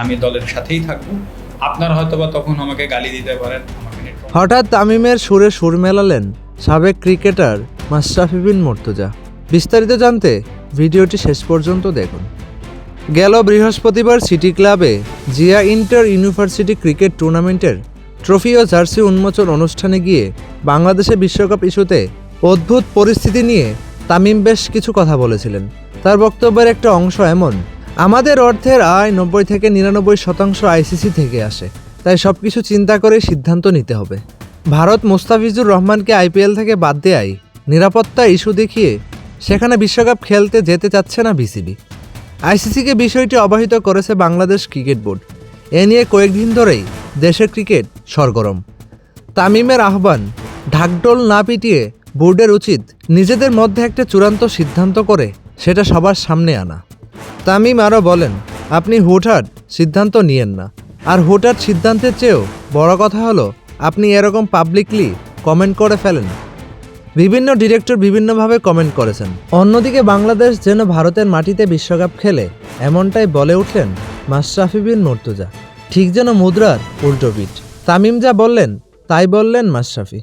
আমি দলের সাথেই থাকব। আপনারা হয়তোবা তখন আমাকে গালি দিতে পারেন হঠাৎ তামিমের সুরে সুর মেলালেন সাবেক ক্রিকেটার মাশরাফি বিন মর্তুজা। বিস্তারিত জানতে ভিডিওটি শেষ পর্যন্ত দেখুন। গেল বৃহস্পতিবার সিটি ক্লাবে জিয়া ইন্টার ইউনিভার্সিটি ক্রিকেট টুর্নামেন্টের ট্রফি ও জার্সি উন্মোচন অনুষ্ঠানে গিয়ে বাংলাদেশে বিশ্বকাপ ইস্যুতে অদ্ভুত পরিস্থিতি নিয়ে তামিম বেশ কিছু কথা বলেছিলেন। তার বক্তব্যের একটা অংশ এমন আমাদের অর্থের আয় নব্বই থেকে নিরানব্বই শতাংশ আইসিসি থেকে আসে, তাই সব কিছু চিন্তা করে সিদ্ধান্ত নিতে হবে। ভারত মুস্তাফিজুর রহমানকে আইপিএল থেকে বাদ দেয় নিরাপত্তা ইস্যু দেখিয়ে সেখানে বিশ্বকাপ খেলতে যেতে চাচ্ছে না বিসিবি। আইসিসিকে বিষয়টি অবহিত করেছে বাংলাদেশ ক্রিকেট বোর্ড। এ নিয়ে কয়েকদিন ধরেই দেশের ক্রিকেট সরগরম। তামিমের আহ্বান ঢাকঢোল না পিটিয়ে বোর্ডের উচিত নিজেদের মধ্যে একটা চূড়ান্ত সিদ্ধান্ত করে সেটা সবার সামনে আনা। তামিম আরও বলেন, আপনি হুটহাট সিদ্ধান্ত নিয়েন না। আর হুটহাট সিদ্ধান্তের চেয়েও বড় কথা হলো, আপনি এরকম পাবলিকলি কমেন্ট করে ফেলেন। বিভিন্ন ডিরেক্টর বিভিন্নভাবে কমেন্ট করেছেন। অন্যদিকে বাংলাদেশ যেন ভারতের মাটিতে বিশ্বকাপ খেলে, এমনটাই বলে উঠলেন মাশরাফি বিন মর্তুজা। ঠিক যেন মুদ্রার উল্টো পিঠ। তামিম যা বললেন, তাই বললেন মাশরাফি।